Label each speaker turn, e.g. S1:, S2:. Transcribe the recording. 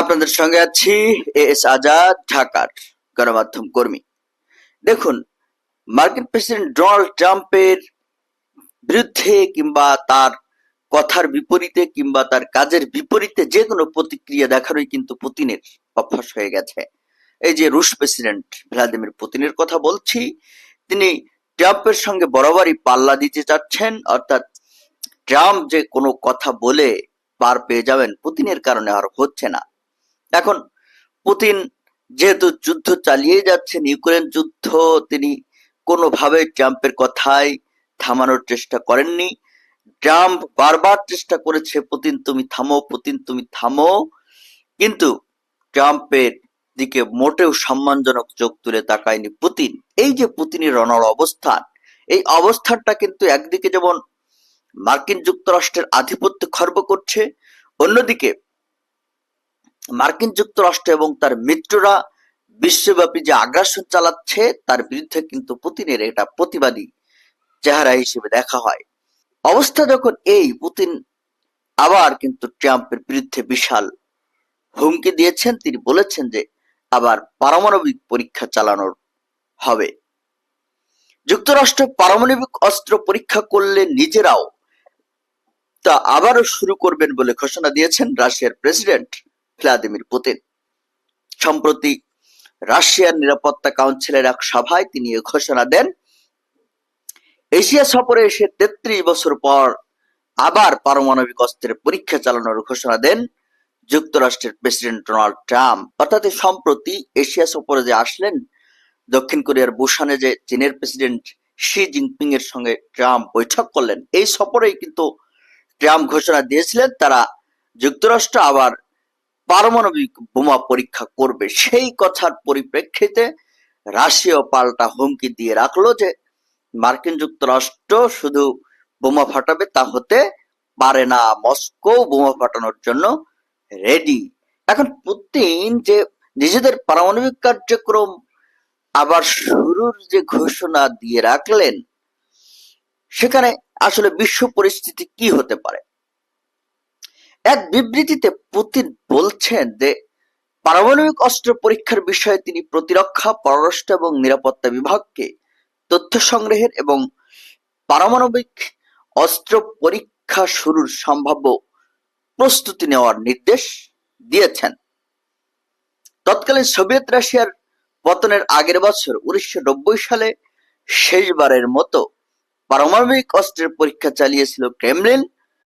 S1: আপনাদের সঙ্গে আছি এ এস আজাদ, ঢাকার গণমাধ্যম কর্মী। দেখুন, মার্কিন প্রেসিডেন্ট ডোনাল্ড ট্রাম্পের বিরুদ্ধে কিংবা তার কথার বিপরীতে কিংবা তার কাজের বিপরীতে যে কোনো প্রতিক্রিয়া দেখানোই কিন্তু পুতিনের অভ্যাস হয়ে গেছে। এই যে রুশ প্রেসিডেন্ট ভ্লাদিমির পুতিনের কথা বলছি, তিনি ট্রাম্পের সঙ্গে বরাবরই পাল্লা দিতে চাচ্ছেন, অর্থাৎ ট্রাম্প যে কোনো কথা বলে পার পেয়ে যাবেন, পুতিনের কারণে আর হচ্ছে না। এখন পুতিন যেহেতু যুদ্ধ চালিয়ে যাচ্ছেন, ইউক্রেন যুদ্ধ তিনি কোনোভাবে ট্রাম্পের কথায় থামানোর চেষ্টা করেননি। ট্রাম্প বারবার চেষ্টা করেছে, পুতিন, তুমি থামো, পুতিন, তুমি থামো। কিন্তু ট্রাম্পের দিকে মোটেও সম্মানজনক চোখ তুলে তাকায়নি পুতিন। এই যে পুতিনের রণর অবস্থান, এই অবস্থানটা কিন্তু একদিকে যেমন মার্কিন যুক্তরাষ্ট্রের আধিপত্য খর্ব করছে, অন্যদিকে মার্কিন যুক্তরাষ্ট্র এবং তার মিত্ররা বিশ্বব্যাপী যে আগ্রাসন চালাচ্ছে, তার বিরুদ্ধে কিন্তু পুতিনের এটা প্রতিবাদী চেহারা হিসেবে দেখা হয়। অবস্থা যখন এই, পুতিন আবার কিন্তু ট্রাম্পের বিরুদ্ধে বিশাল হুমকি দিয়েছেন। তিনি বলেছেন যে আবার পারমাণবিক পরীক্ষা চালানোর হবে। যুক্তরাষ্ট্র পারমাণবিক অস্ত্র পরীক্ষা করলে নিজেরাও তা আবারও শুরু করবেন বলে ঘোষণা দিয়েছেন রাশিয়ার প্রেসিডেন্ট ভ্লাদিমির পুতিন। সম্প্রতি রাশিয়ার নিরাপত্তা কাউন্সিলের এক সভায় তিনি ঘোষণা দেন, এশিয়া সফরে এসে তেত্রিশ বছর পর আবার পারমাণবিক অস্ত্রের পরীক্ষা চালানোর ঘোষণা দেন যুক্তরাষ্ট্রের প্রেসিডেন্ট ডোনাল্ড ট্রাম্প। অর্থাৎ সম্প্রতি এশিয়া সফরে যে আসলেন, দক্ষিণ কোরিয়ার বুসানে যে চীনের প্রেসিডেন্ট শি জিনপিং এর সঙ্গে ট্রাম্প বৈঠক করলেন, এই সফরেই কিন্তু ট্রাম্প ঘোষণা দিয়েছিলেন, তারা যুক্তরাষ্ট্র আবার পারমাণবিক বোমা পরীক্ষা করবে। সেই কথার পরিপ্রেক্ষিতে রাশিয়া পাল্টা হুমকি দিয়ে রাখল যে মার্কিন যুক্তরাষ্ট্র শুধু বোমা ফাটাবে তা হতে পারে না। মস্কো বোমা ফাটানোর জন্য রেডি। এখন পুতিন যে নিজেদের পারমাণবিক কার্যক্রম আবার শুরুর যে ঘোষণা দিয়ে রাখলেন, সেখানে আসলে বিশ্ব পরিস্থিতি কি হতে পারে? এক বিবৃতিতে পুতিন বলছেন যে, পারমাণবিক অস্ত্র পরীক্ষার বিষয়ে তিনি প্রতিরক্ষা, পররাষ্ট্র এবং নিরাপত্তা বিভাগকে তথ্য সংগ্রহের এবং পারমাণবিক অস্ত্র পরীক্ষা শুরুর সম্ভাব্য প্রস্তুতি নেওয়ার নির্দেশ দিয়েছেন। তৎকালীন সোভিয়েত রাশিয়ার পতনের আগের বছর উনিশশো নব্বই সালে শেষবারের মতো পারমাণবিক অস্ত্রের পরীক্ষা চালিয়েছিল ক্রেমলিন।